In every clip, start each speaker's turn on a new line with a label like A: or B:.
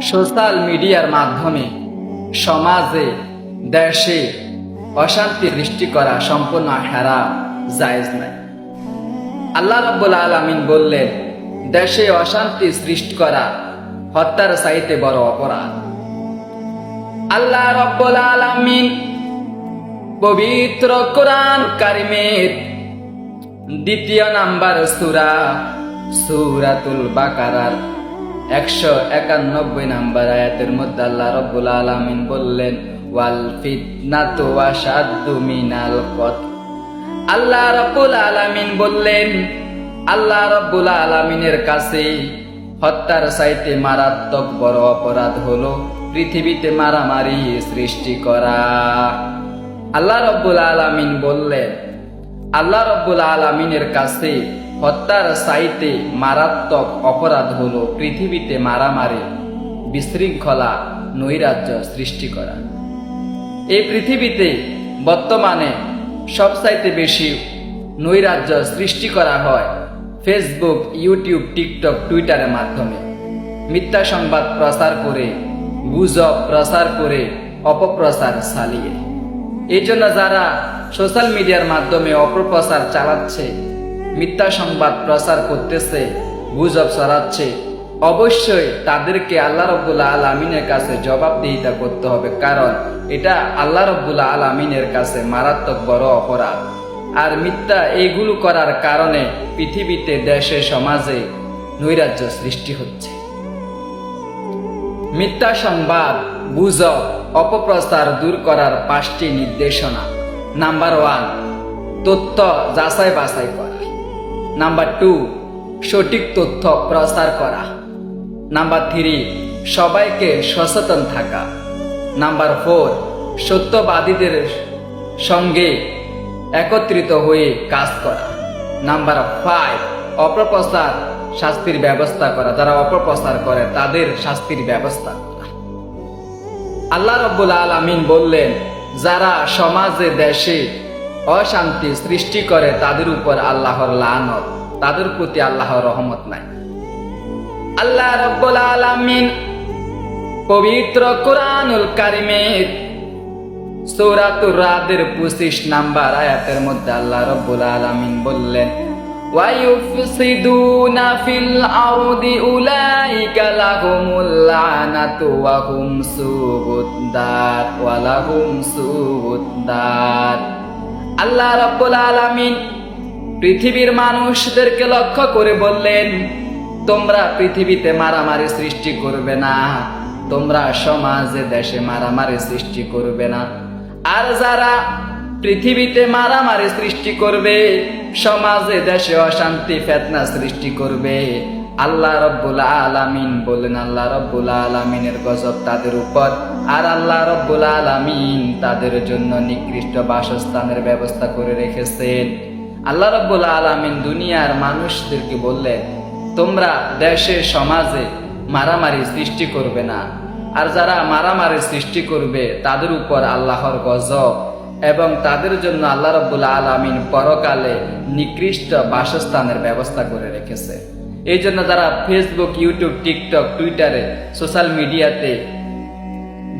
A: Social মিডিয়ার মাধ্যমে সমাজে, দেশে অশান্তি সৃষ্টি করা সম্পূর্ণ হেরা জায়েজ নাই। আল্লাহ রব্বুল আলমিন বললেন, দেশে অশান্তি সৃষ্টি করা হত্যার চাইতে বড় অপরাধ। আল্লাহ রব্বুল আলমিন পবিত্র কোরআন কারিমের দ্বিতীয় নাম্বার সুরা, সুরাতুল বাকারার একশো একানব্বই নাম্বার আয়াতের মধ্যে আল্লাহ রব্বুল আলমিন বললেন, ওয়াল ফিতনাতু আশাদ্দু মিনাল কত আল্লাহ রব্বুল আলামিন বললেন, আল্লাহ রব্বুল আলামিনের কাছে হত্যার চাইতে মারাত্মক বড় অপরাধ হলো পৃথিবীতে মারামারি সৃষ্টি করা। আল্লাহ রব্বুল আলামিন বললেন, আল্লাহ রব্বুল আলামিনের কাছে হত্যার সাইতে মারাত্মক অপরাধ হল পৃথিবীতে মারামারি, বিশৃঙ্খলা, নৈরাজ্য সৃষ্টি করা। এই পৃথিবীতে বর্তমানে সবচাইতে বেশি নৈরাজ্য সৃষ্টি করা হয় ফেসবুক ইউটিউব টিকটক টুইটারের মাধ্যমে। মিথ্যা সংবাদ প্রচার করে, গুজব প্রচার করে, অপপ্রচার চালিয়ে। এই জন্য যারা সোশ্যাল মিডিয়ার মাধ্যমে অপপ্রচার চালাচ্ছে মিথ্যা সংবাদ প্রচার করতেছে, গুজব ছড়াচ্ছে। অবশ্যই তাদেরকে আল্লাহ রব্বুল্লাহ আলমিনের কাছে জবাবদিহিতা করতে হবে, কারণ এটা আল্লাহ রব্বুল্লাহ আলমিনের কাছে মারাত্মক বড় অপরাধ। আর মিথ্যা এইগুলো করার কারণে পৃথিবীতে দেশে, সমাজে নৈরাজ্য সৃষ্টি হচ্ছে। মিথ্যা সংবাদ, গুজব, অপপ্রচার দূর করার পাঁচটি নির্দেশনা। নাম্বার ওয়ান, তথ্য যাচাই বাছাই করা। নাম্বার টু সঠিক তথ্য প্রচার করা। নাম্বার থ্রি সবাইকে সচেতন থাকা। নাম্বার ফোর সত্যবাদীদের সঙ্গে একত্রিত হয়ে কাজ করা। নাম্বার ফাইভ অপপ্রচার শাস্তির ব্যবস্থা করা। যারা অপপ্রচার করে, তাদের শাস্তির ব্যবস্থা করা। আল্লাহ রব্বুল আলমিন বললেন, যারা সমাজে, দেশে অশান্তি সৃষ্টি করে তাদের উপর আল্লাহর লানত তাদের প্রতি আল্লাহর রহমত নাই আল্লাহ রব্বুল আলমিন পবিত্র কোরআনুল কারিমের সৌরাতুর রাদের পঁচিশ নাম্বার আয়াতের মধ্যে আল্লাহ রব্বুল আলমিন বললেন ويفسدون في الأرض أولئك لهم اللعنة وهم سوء الدار ولهم سوء الدار আল্লাহ রাব্বুল আলামিন পৃথিবীর মানুষদেরকে লক্ষ্য করে বললেন, তোমরা পৃথিবীতে মারামারি সৃষ্টি করবে না। তোমরা সমাজে, দেশে মারামারি সৃষ্টি করবে না। আর যারা পৃথিবীতে মারামারি সৃষ্টি করবে, সমাজে, দেশে অশান্তি, ফেতনা সৃষ্টি করবে। আল্লাহ রব্বুল আলামিন বলেন আল্লাহ রব্বুল আলামিনের গজব তাদের উপর, আর আল্লাহ রব্বুল আলামিন তাদের জন্য নিকৃষ্ট বাসস্থানের ব্যবস্থা করে রেখেছেন। আল্লাহ রব্বুল আলামিন দুনিয়ার মানুষদেরকে বললেন তোমরা দেশে, সমাজে মারামারি সৃষ্টি করবে না। আর যারা মারামারি সৃষ্টি করবে, তাদের উপর আল্লাহর গজব এবং তাদের জন্য আল্লাহ রব্বুল আলমিন পরকালে নিকৃষ্ট বাসস্থানের ব্যবস্থা করে রেখেছে। এই জন্য যারা ফেসবুক ইউটিউব টিকটক টুইটারে সোশ্যাল মিডিয়াতে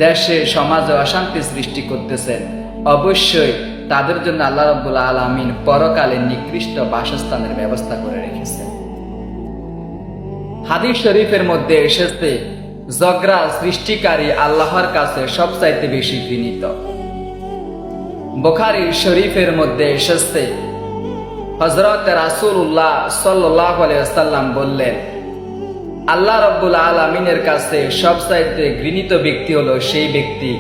A: দেশে, সমাজে অশান্তি সৃষ্টি করতেছেন অবশ্যই তাদের জন্য আল্লাহ রব্বুল আলমিন পরকালে নিকৃষ্ট বাসস্থানের ব্যবস্থা করে রেখেছে। হাদিস শরীফের মধ্যে এসেছে, জগরা সৃষ্টিকারী আল্লাহর কাছে সবচাইতে বেশি ঘৃণিত। বোখারি শরীফের মধ্যে এসেছে হজরত রাসুল্লাহ সাল্লাম বললেন, আল্লাহ রব্বুল আলমিনের কাছে সবচাইতে ঘৃণিত ব্যক্তি হলো সেই ব্যক্তি,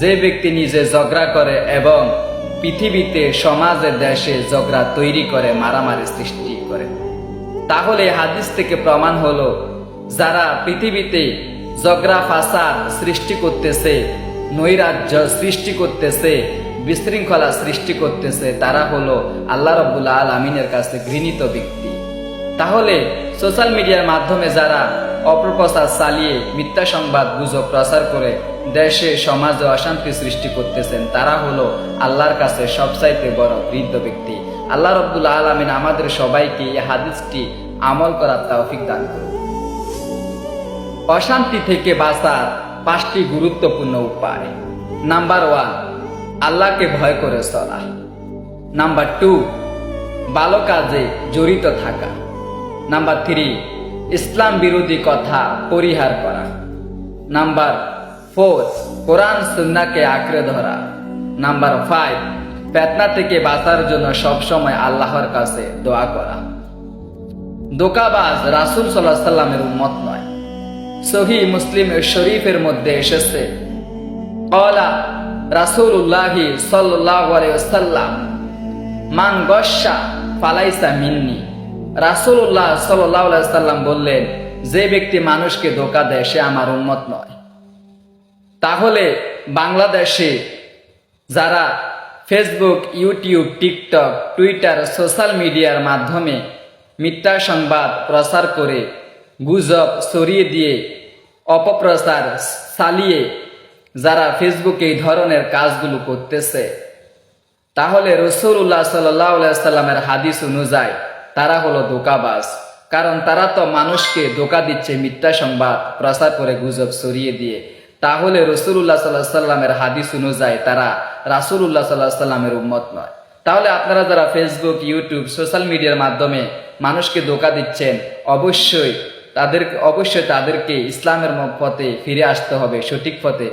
A: যে ব্যক্তি নিজে ঝগড়া করে এবং পৃথিবীতে সমাজের দেশে ঝগড়া তৈরি করে, মারামারি সৃষ্টি করে। তাহলে হাদিস থেকে প্রমাণ হলো, যারা পৃথিবীতে ঝগড়া, ফাসাদ সৃষ্টি করতেছে, নৈরাজ্য সৃষ্টি করতেছে বিশৃঙ্খলা সৃষ্টি করতেছে, তারা হলো আল্লাহ রব্বুল আল আমিনের কাছে ঘৃণিত ব্যক্তি। তাহলে সোশ্যাল মিডিয়ার মাধ্যমে যারা অপপ্রচার চালিয়ে মিথ্যা সংবাদ, গুজব প্রচার করে দেশে, সমাজে অশান্তি সৃষ্টি করতেছেন, তারা হলো আল্লাহর কাছে সবচাইতে বড় বৃদ্ধ ব্যক্তি। আল্লাহ রব্বুল্লা আলমিন আমাদের সবাইকে এই হাদিসটি আমল করার তৌফিক দান করুন। অশান্তি থেকে বাঁচার পাঁচটি গুরুত্বপূর্ণ উপায়। নাম্বার ওয়ান আল্লাহকে ভয় করে চলা নাম্বার টু ভালো কাজে জড়িত থাকা। নাম্বার থ্রি ইসলাম বিরোধী কথা পরিহার করা। নাম্বার ফোর কোরআন সুন্নাকে আঁকড়ে ধরা। নাম্বার ফাইভ ফেতনা থেকে বাঁচার জন্য সবসময় আল্লাহর কাছে দোয়া করা। দোকাবাজ রাসুল সাল্লাহ সাল্লামের উম্মত নয়। সহি মুসলিম শরীফের মধ্যে এসেছে, কলা রাসুল্লাহি সাল্লাম মান গসা ফালাইসা মিন্নি। রাসুল্লাহ সাল্লাহ সাল্লাম বললেন, যে ব্যক্তি মানুষকে ধোকা দেয়, সে আমার উন্মত নয়। তাহলে বাংলাদেশে যারা Facebook, YouTube, TikTok, Twitter, social মিডিয়ার মাধ্যমে মিথ্যা সংবাদ প্রচার করে গুজব সরিয়ে দিয়ে, অপপ্রচার চালিয়ে যারা ফেসবুকে এই ধরনের কাজগুলো করতেছে, তাহলে রসুল্লাহ সাল্লাহ সাল্লামের হাদিস অনুযায়ী তারা হলো ধোকাবাজ। কারণ তারা তো মানুষকে ধোকা দিচ্ছে মিথ্যা সংবাদ, প্রচার করে গুজব সরিয়ে দিয়ে। তাহলে রসুল্লাহ সাল্লাহ সাল্লামের হাদিস অনুযায়ী তারা রাসুল্লাহ সাল্লাহ সাল্লামের উম্মত নয়। তাহলে আপনারা যারা ফেসবুক ইউটিউব সোশ্যাল মিডিয়ার মাধ্যমে মানুষকে ধোকা দিচ্ছেন, অবশ্যই তাদেরকে অবশ্যই তাদেরকে ইসলামের পথে ফিরে আসতে হবে, সঠিক পথে।